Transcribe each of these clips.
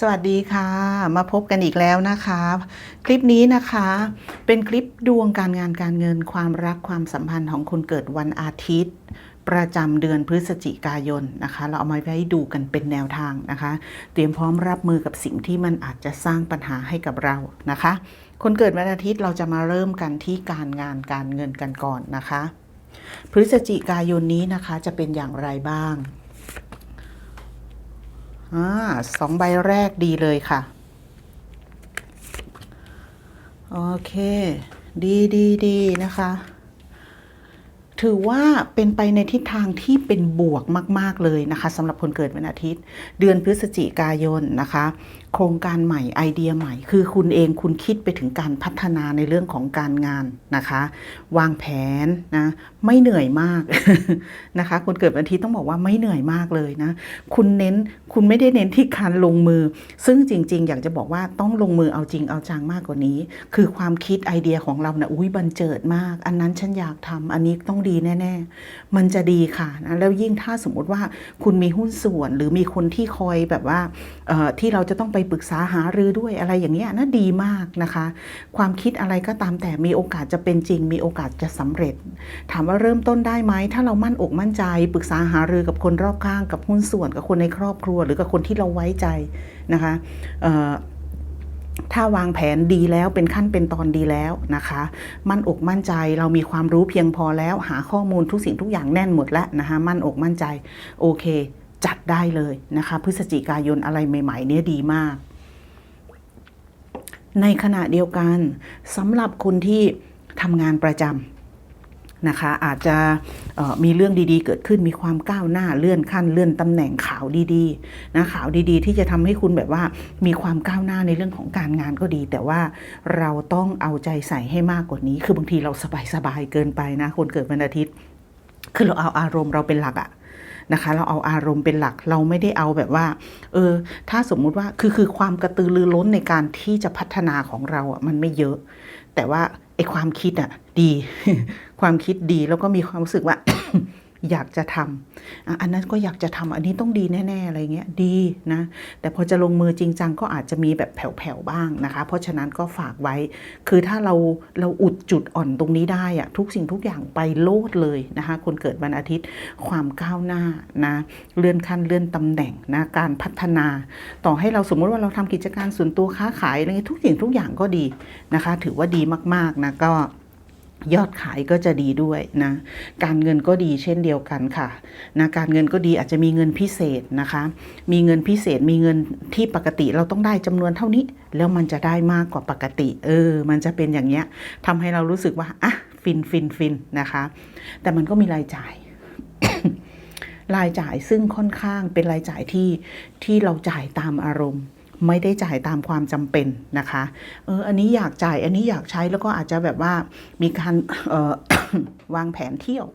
สวัสดีค่ะ มาพบกันอีกแล้วนะคะ คลิปนี้นะคะ เป็นคลิปดวงการงานการเงินความรักความสัมพันธ์ของคนเกิดวันอาทิตย์ ประจำเดือนพฤศจิกายนนะคะ เราเอามาไว้ดูกันเป็นแนวทางนะคะ เตรียมพร้อมรับมือกับสิ่งที่มันอาจจะสร้างปัญหาให้กับเรานะคะ คนเกิดวันอาทิตย์เราจะมาเริ่มกันที่การงานการเงินกันก่อนนะคะ พฤศจิกายนนี้นะคะจะเป็นอย่างไรบ้าง อ่าสองใบแรกดีเลยค่ะ โอเค ดีดีดีนะคะ ถือว่าเป็นไปในทิศทางที่เป็นบวกมาก ๆ เลยนะคะสำหรับคนเกิดวันอาทิตย์ เดือนพฤศจิกายนนะคะ โครงการใหม่ไอเดียใหม่ คือคุณเองคุณคิดไปถึงการพัฒนาในเรื่องของการงานนะคะ วางแผนนะไม่เหนื่อยมากนะคะ คนเกิดวันอาทิตย์ต้องบอกว่าไม่เหนื่อยมากเลยนะ คุณเน้นคุณไม่ได้เน้นที่การลงมือ ซึ่งจริง ๆ อยากจะบอกว่าต้องลงมือเอาจริงเอาจังมากกว่านี้ คือความคิดไอเดียของเรานะอุ้ยบันเจิดมาก อันนั้นฉันอยากทำอันนี้ต้องดีแน่ ๆ มันจะดีค่ะนะแล้วยิ่งถ้าสมมติว่าคุณมีหุ้นส่วนหรือมีคนที่คอยแบบว่าที่เราจะต้องไปปรึกษาหารือด้วยอะไรอย่างเงี้ยนะดีมากนะคะ ความคิดอะไรก็ตามแต่มีโอกาสจะเป็นจริง มีโอกาสจะสำเร็จ ถามว่าเริ่มต้นได้ไหมถ้าเรามั่นอกมั่นใจ ปรึกษาหารือกับคนรอบข้างกับหุ้นส่วนกับคนในครอบครัว หรือกับคนที่เราไว้ใจนะคะถ้าวางแผนดีแล้วเป็นขั้นเป็นตอนดีแล้วนะคะ มั่นอกมั่นใจเรามีความรู้เพียงพอแล้ว หาข้อมูลทุกสิ่งทุกอย่างแน่นหมดแล้วนะคะมั่นอกมั่นใจ โอเค จัดได้เลยนะคะ พฤศจิกายนอะไรใหม่ๆ เนี่ยดีมาก ในขณะเดียวกันสำหรับคนที่ทำงานประจำนะคะ อาจจะมีเรื่องดีๆ เกิดขึ้นมีความก้าวหน้าเลื่อนขั้นเลื่อนตำแหน่งข่าวดีๆนะข่าวดีๆ ที่จะทำให้คุณแบบว่ามีความก้าวหน้าในเรื่องของการงานก็ดี แต่ว่าเราต้องเอาใจใส่ให้มากกว่านี้ คือบางทีเราสบายๆเกินไปนะ คนเกิดวันอาทิตย์ คือเราเอาอารมณ์เราเป็นหลักอะ นะคะ เราเอาอารมณ์เป็นหลักเราไม่ได้เอาแบบว่า เออ ถ้าสมมุติว่าคือคือความกระตือรือร้นในการที่จะพัฒนาของเราอะมันไม่เยอะ แต่ว่าไอความคิดอะดี ความคิดดีแล้วก็มีความรู้สึกว่า อยากจะทำอันนั้นก็อยากจะทำอันนี้ต้องดีแน่ๆอะไรเงี้ยดีนะแต่พอจะลงมือจริงจังก็อาจจะมีแบบแผ่วๆบ้างนะคะ เพราะฉะนั้นก็ฝากไว้ คือถ้าเราเราอุดจุดอ่อนตรงนี้ได้อะทุกสิ่งทุกอย่างไปโลดเลยนะคะ คนเกิดวันอาทิตย์ความก้าวหน้านะเลื่อนขั้นเลื่อนตำแหน่งนะการพัฒนา ต่อให้เราสมมติว่าเราทำกิจการส่วนตัวค้าขายอะไรเงี้ยทุกสิ่งทุกอย่างก็ดีนะคะ ถือว่าดีมากๆนะก็ ยอดขายก็จะดีด้วยนะการเงินก็ดีเช่นเดียวกันค่ะนะการเงินก็ดีอาจจะมีเงินพิเศษนะคะ มีเงินพิเศษมีเงินที่ปกติเราต้องได้จำนวนเท่านี้ แล้วมันจะได้มากกว่าปกติ เออ มันจะเป็นอย่างเงี้ยทำให้เรารู้สึกว่าอะฟินฟินฟินนะคะ แต่มันก็มีรายจ่ายรายจ่ายซึ่งค่อนข้างเป็นรายจ่ายที่ที่เราจ่ายตามอารมณ์ ไม่ได้จ่ายตามความจำเป็นนะคะเอออันนี้อยากจ่ายอันนี้อยากใช้แล้วก็อาจจะแบบว่ามีการเออวางแผนเที่ยว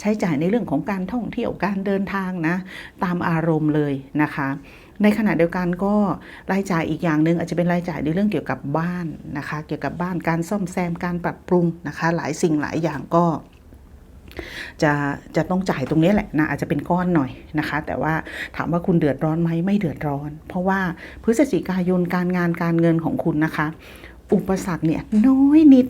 ใช้จ่ายในเรื่องของการท่องเที่ยวการเดินทางนะ ตามอารมณ์เลยนะคะ ในขณะเดียวกันก็รายจ่ายอีกอย่างหนึ่งอาจจะเป็นรายจ่ายในเรื่องเกี่ยวกับบ้านนะคะ เกี่ยวกับบ้านการซ่อมแซมการปรับปรุงนะคะ หลายสิ่งหลายอย่างก็ จะจะต้องจ่ายตรงนี้แหละนะอาจจะเป็นก้อนหน่อยนะคะ แต่ว่าถามว่าคุณเดือดร้อนไหมไม่เดือดร้อน เพราะว่าพฤศจิกายนการงานการเงินของคุณนะคะ อุปสรรคเนี่ยน้อยนิด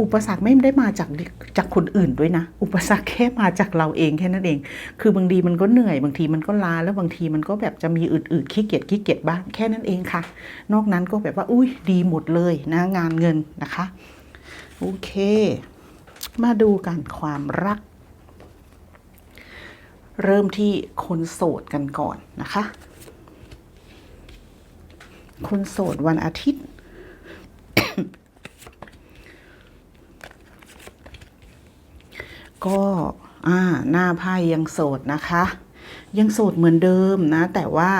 อุปสรรคไม่ได้มาจากจากคนอื่นด้วยนะ อุปสรรคแค่มาจากเราเองแค่นั้นเอง คือบางทีมันก็เหนื่อยบางทีมันก็ล้าแล้วบางทีมันก็แบบจะมีอืดๆขี้เกียจขี้เกียจบ้างแค่นั้นเองค่ะ นอกนั้นก็แบบว่า อุ้ยดีหมดเลยนะงานเงินนะคะ โอเค มาดูกันความรัก เริ่มที่คนโสดกันก่อนนะคะ คนโสดวันอาทิตย์ ก็ อ่า หน้าไพ่ยังโสดนะคะ ยังโสดเหมือนเดิมนะ แต่ว่า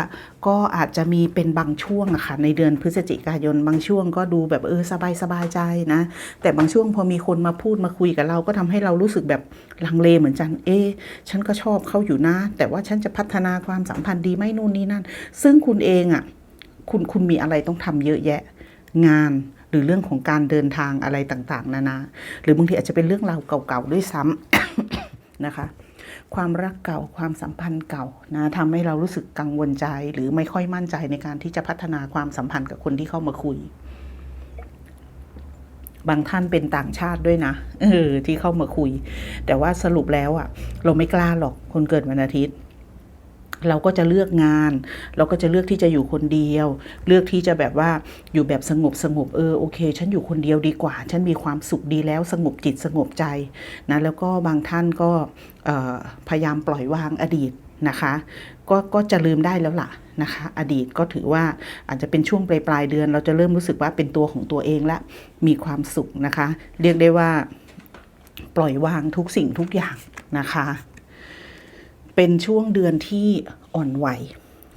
ก็อาจจะมีเป็นบางช่วงอะค่ะในเดือนพฤศจิกายน บางช่วงก็ดูแบบเออสบายสบายใจนะ แต่บางช่วงพอมีคนมาพูดมาคุยกับเราก็ทำให้เรารู้สึกแบบลังเลเหมือนกันเอฉันก็ชอบเขาอยู่นะ แต่ว่าฉันจะพัฒนาความสัมพันธ์ดีไหมนู่นนี่นั่น ซึ่งคุณเองอะคุณคุณมีอะไรต้องทำเยอะแยะงานหรือเรื่องของการเดินทางอะไรต่างๆ นานา หรือบางทีอาจจะเป็นเรื่องราวเก่าๆด้วยซ้ำนะคะ ความรักเก่าความสัมพันธ์เก่านะทำให้เรารู้สึกกังวลใจ หรือไม่ค่อยมั่นใจในการที่จะพัฒนาความสัมพันธ์กับคนที่เข้ามาคุย บางท่านเป็นต่างชาติด้วยนะเออที่เข้ามาคุย แต่ว่าสรุปแล้วอะ่ะ เราไม่กล้าหรอกคนเกิดวันอาทิตย์ เราก็จะเลือกงาน เราก็จะเลือกที่จะอยู่คนเดียว เลือกที่จะแบบว่าอยู่แบบสงบสงบเออโอเค ฉันอยู่คนเดียวดีกว่า ฉันมีความสุขดีแล้วสงบจิตสงบใจนะแล้วก็บางท่านก็พยายามปล่อยวางอดีตนะคะก็ก็จะลืมได้แล้วล่ะนะคะ อดีตก็ถือว่าอาจจะเป็นช่วงปลายปลายเดือน เราจะเริ่มรู้สึกว่าเป็นตัวของตัวเองและมีความสุขนะคะ เรียกได้ว่าปล่อยวางทุกสิ่งทุกอย่างนะคะ เป็นช่วงเดือนที่อ่อนไหว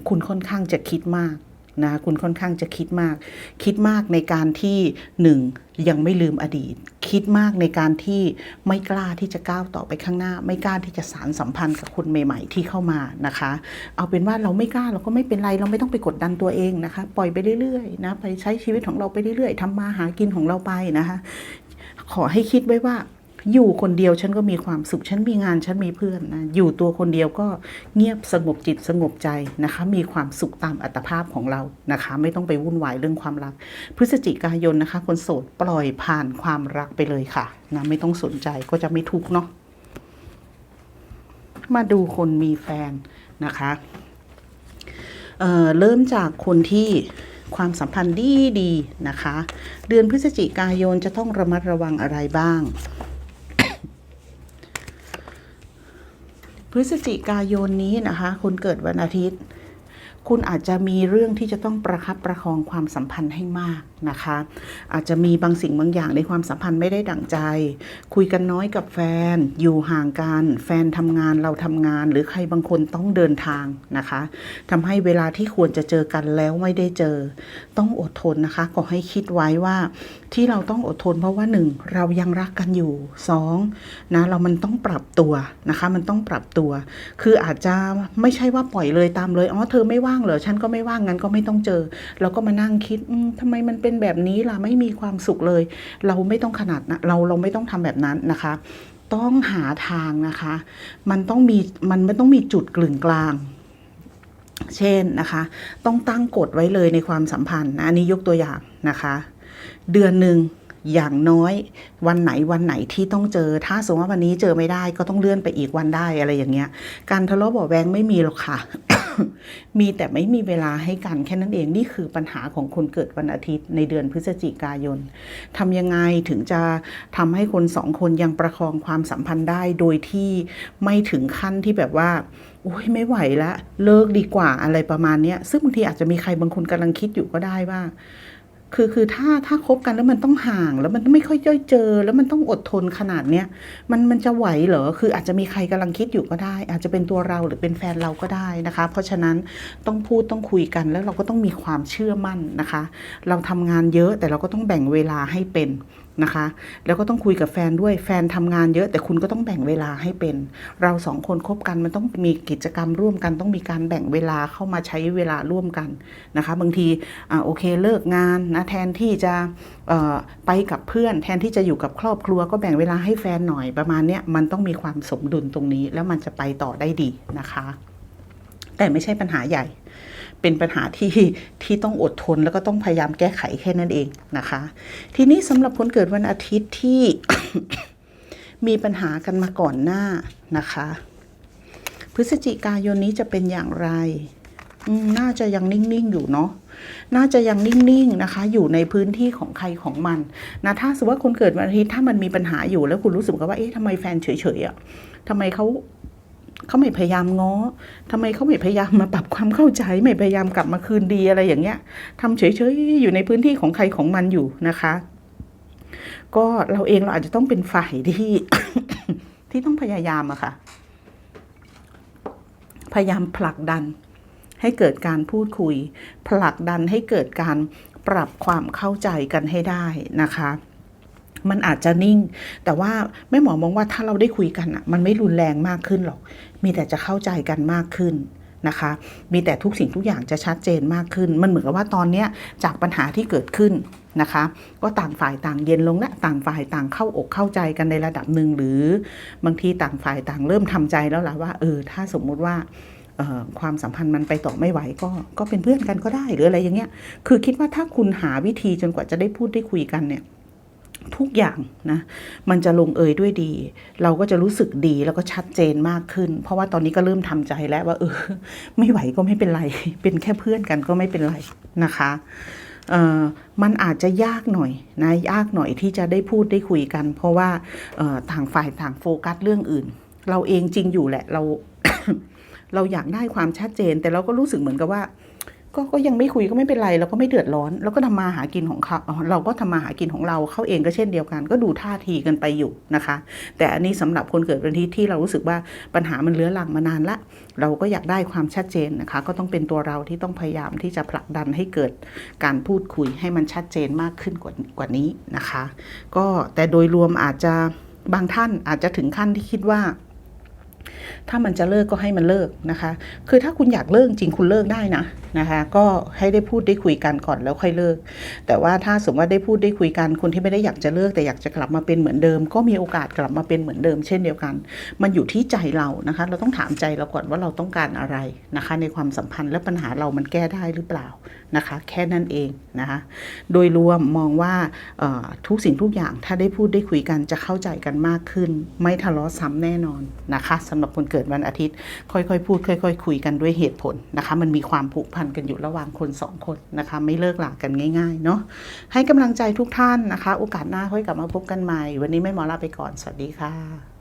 คุณค่อนข้างจะคิดมากนะคุณค่อนข้างจะคิดมาก คิดมากในการที่หนึ่งยังไม่ลืมอดีต คิดมากในการที่ไม่กล้าที่จะก้าวต่อไปข้างหน้า ไม่กล้าที่จะสารสัมพันธ์กับคนใหม่ ๆ ที่เข้ามานะคะ เอาเป็นว่าเราไม่กล้าเราก็ไม่เป็นไร เราไม่ต้องไปกดดันตัวเองนะคะ ปล่อยไปเรื่อยๆนะไปใช้ชีวิตของเราไปเรื่อยๆทำมาหากินของเราไปนะคะ ขอให้คิดไว้ว่า อยู่คนเดียวฉันก็มีความสุข ฉันมีงานฉันมีเพื่อนนะอยู่ตัวคนเดียวก็เงียบสงบจิตสงบใจนะคะ มีความสุขตามอัตภาพของเรานะคะ ไม่ต้องไปวุ่นวายเรื่องความรัก พฤศจิกายนนะคะ คนโสดปล่อยผ่านความรักไปเลยค่ะนะไม่ต้องสนใจก็จะไม่ทุกข์เนาะมาดูคนมีแฟนนะคะเออเริ่มจากคนที่ความสัมพันธ์ดีดีนะคะ เดือนพฤศจิกายนจะต้องระมัดระวังอะไรบ้าง พฤศจิกายนนี้นะคะคนเกิดวันอาทิตย์ คุณอาจจะมีเรื่องที่จะต้องประคับประคองความสัมพันธ์ให้มากนะคะ อาจจะมีบางสิ่งบางอย่างในความสัมพันธ์ไม่ได้ดั่งใจ คุยกันน้อยกับแฟน อยู่ห่างกัน แฟนทำงานเราทำงาน หรือใครบางคนต้องเดินทางนะคะทำให้เวลาที่ควรจะเจอกันแล้วไม่ได้เจอ ต้องอดทนนะคะก็ให้คิดไว้ว่าที่เราต้องอดทนเพราะว่าหนึ่งเรายังรักกันอยู่สองนะเรามันต้องปรับตัวนะคะ มันต้องปรับตัว คืออาจจะไม่ใช่ว่าปล่อยเลยตามเลยอ๋อเธอไม่ว่างเหรอฉันก็ไม่ว่างงั้นก็ไม่ต้องเจอ เราก็มานั่งคิดอืมทำไมมันเป็นแบบนี้ล่ะไม่มีความสุขเลย เราไม่ต้องขนาดนะเราเราไม่ต้องทำแบบนั้นนะคะต้องหาทางนะคะ มันต้องมี มันไม่ต้องมีจุดกลึงกลาง เช่นนะคะ ต้องตั้งกฎไว้เลยในความสัมพันธ์นะอันนี้ยกตัวอย่างนะคะ เดือนหนึ่งอย่างน้อยวันไหนวันไหนที่ต้องเจอ ถ้าสมมติว่าวันนี้เจอไม่ได้ก็ต้องเลื่อนไปอีกวันได้อะไรอย่างเงี้ย การทะเลาะเบาะแวงไม่มีหรอกค่ะ มีแต่ไม่มีเวลาให้กันแค่นั้นเองนี่คือปัญหาของคนเกิดวันอาทิตย์ในเดือนพฤศจิกายนทำยังไงถึงจะทำให้คนสองคนยังประคองความสัมพันธ์ได้โดยที่ไม่ถึงขั้นที่แบบว่าโอ้ยไม่ไหวละเลิกดีกว่าอะไรประมาณเนี้ยซึ่งบางทีอาจจะมีใครบางคนกำลังคิดอยู่ก็ได้ว่า คือคือถ้าถ้าคบกันแล้วมันต้องห่าง แล้วมันไม่ค่อยย่อยเจอ แล้วมันต้องอดทนขนาดเนี้ยมันมันจะไหวเหรอคืออาจจะมีใครกำลังคิดอยู่ก็ได้ อาจจะเป็นตัวเราหรือเป็นแฟนเราก็ได้นะคะ เพราะฉะนั้นต้องพูดต้องคุยกันแล้วเราก็ต้องมีความเชื่อมั่นนะคะ เราทำงานเยอะแต่เราก็ต้องแบ่งเวลาให้เป็น นะคะ แล้วก็ต้องคุยกับแฟนด้วยแฟนทำงานเยอะ แต่คุณก็ต้องแบ่งเวลาให้เป็น เราสองคนคบกันมันต้องมีกิจกรรมร่วมกัน ต้องมีการแบ่งเวลาเข้ามาใช้เวลาร่วมกันนะคะ บางทีอ่าโอเคเลิกงานนะแทนที่จะไปกับเพื่อน แทนที่จะอยู่กับครอบครัว ก็แบ่งเวลาให้แฟนหน่อยประมาณเนี้ยมันต้องมีความสมดุลตรงนี้ แล้วมันจะไปต่อได้ดีนะคะ แต่ไม่ใช่ปัญหาใหญ่ เป็นปัญหาที่ที่ต้องอดทนแล้วก็ต้องพยายามแก้ไขแค่นั้นเองนะคะ ทีนี้สำหรับคนเกิดวันอาทิตย์ที่มีปัญหากันมาก่อนหน้านะคะ พฤศจิกายนนี้จะเป็นอย่างไรอืมน่าจะยังนิ่ง ๆ อยู่เนาะน่าจะยังนิ่ง ๆ นะคะ อยู่ในพื้นที่ของใครของมันนะถ้าสมมติว่าคนเกิดวันอาทิตย์ถ้ามันมีปัญหาอยู่แล้วคุณรู้สึกว่าเอ๊ะทำไมแฟนเฉยๆอะ่ะทำไมเขา เขาไม่พยายามง้อทำไมเขาไม่พยายามมาปรับความเข้าใจ ไม่พยายามกลับมาคืนดีอะไรอย่างเงี้ยทำเฉยๆอยู่ในพื้นที่ของใครของมันอยู่นะคะ ก็เราเองเราอาจจะต้องเป็นฝ่ายที่ที่ต้องพยายามอะค่ะ พยายามผลักดัน ให้เกิดการพูดคุย ผลักดันให้เกิดการปรับความเข้าใจกันให้ได้นะคะ มันอาจจะนิ่ง แต่ว่าแม่หมอมองว่าถ้าเราได้คุยกันอะมันไม่รุนแรงมากขึ้นหรอก มีแต่จะเข้าใจกันมากขึ้นนะคะ มีแต่ทุกสิ่งทุกอย่างจะชัดเจนมากขึ้น มันเหมือนกับว่าตอนเนี้ยจากปัญหาที่เกิดขึ้นนะคะ ก็ต่างฝ่ายต่างเย็นลงและต่างฝ่ายต่างเข้าอกเข้าใจกันในระดับหนึ่งหรือบางทีต่างฝ่ายต่างเริ่มทำใจแล้วล่ะว่าเออถ้าสมมุติว่าความสัมพันธ์มันไปต่อไม่ไหวก็ก็เป็นเพื่อนกันก็ได้หรืออะไรอย่างเงี้ย คือคิดว่าถ้าคุณหาวิธีจนกว่าจะได้พูดได้คุยกันเนี่ย ทุกอย่างนะมันจะลงเอยด้วยดี เราก็จะรู้สึกดีแล้วก็ชัดเจนมากขึ้น เพราะว่าตอนนี้ก็เริ่มทำใจแล้วว่าเออไม่ไหวก็ไม่เป็นไร เป็นแค่เพื่อนกันก็ไม่เป็นไรนะคะมันอาจจะยากหน่อยนะยากหน่อยที่จะได้พูดได้คุยกัน เพราะว่าต่างฝ่ายต่างโฟกัสเรื่องอื่น เราเองจริงอยู่แหละเรา เราอยากได้ความชัดเจน แต่เราก็รู้สึกเหมือนกับว่า ก็ก็ยังไม่คุยก็ไม่เป็นไรเราก็ไม่เดือดร้อนเราก็ทำมาหากินของเขาเราก็ทำมาหากินของเราเขาเองก็เช่นเดียวกัน ก็ดูท่าทีกันไปอยู่นะคะ แต่อันนี้สำหรับคนเกิดวันที่ที่เรารู้สึกว่าปัญหามันเลื้อรังมานานละ เราก็อยากได้ความชัดเจนนะคะ ก็ต้องเป็นตัวเราที่ต้องพยายามที่จะผลักดันให้เกิดการพูดคุยให้มันชัดเจนมากขึ้นกว่ากว่านี้นะคะ ก็แต่โดยรวมอาจจะบางท่านอาจจะถึงขั้นที่คิดว่า ถ้ามันจะเลิกก็ให้มันเลิกนะคะ คือถ้าคุณอยากเลิกจริงคุณเลิกได้นะนะคะ ก็ให้ได้พูดได้คุยกันก่อนแล้วค่อยเลิก แต่ว่าถ้าสมมติว่าได้พูดได้คุยกันคนที่ไม่ได้อยากจะเลิกแต่อยากจะกลับมาเป็นเหมือนเดิม ก็มีโอกาสกลับมาเป็นเหมือนเดิม เช่นเดียวกัน มันอยู่ที่ใจเรานะคะ เราต้องถามใจเราก่อนว่าเราต้องการอะไรนะคะ ในความสัมพันธ์และปัญหาเรามันแก้ได้หรือเปล่า นะคะ แค่นั้นเองนะคะโดยรวมมองว่าทุกสิ่งทุกอย่างถ้าได้พูดได้คุยกันจะเข้าใจกันมากขึ้น ไม่ทะเลาะซ้ำแน่นอนนะคะสำหรับคนเกิดวันอาทิตย์ ค่อยๆ พูด ค่อยๆคุยกันด้วยเหตุผลนะคะ มันมีความผูกพันกันอยู่ระหว่างคนสองคนนะคะ ไม่เลิกหลากันง่ายๆเนาะให้กำลังใจทุกท่านนะคะ โอกาสหน้าค่อยกลับมาพบกันใหม่ วันนี้ไม่หมอลาไปก่อนสวัสดีค่ะ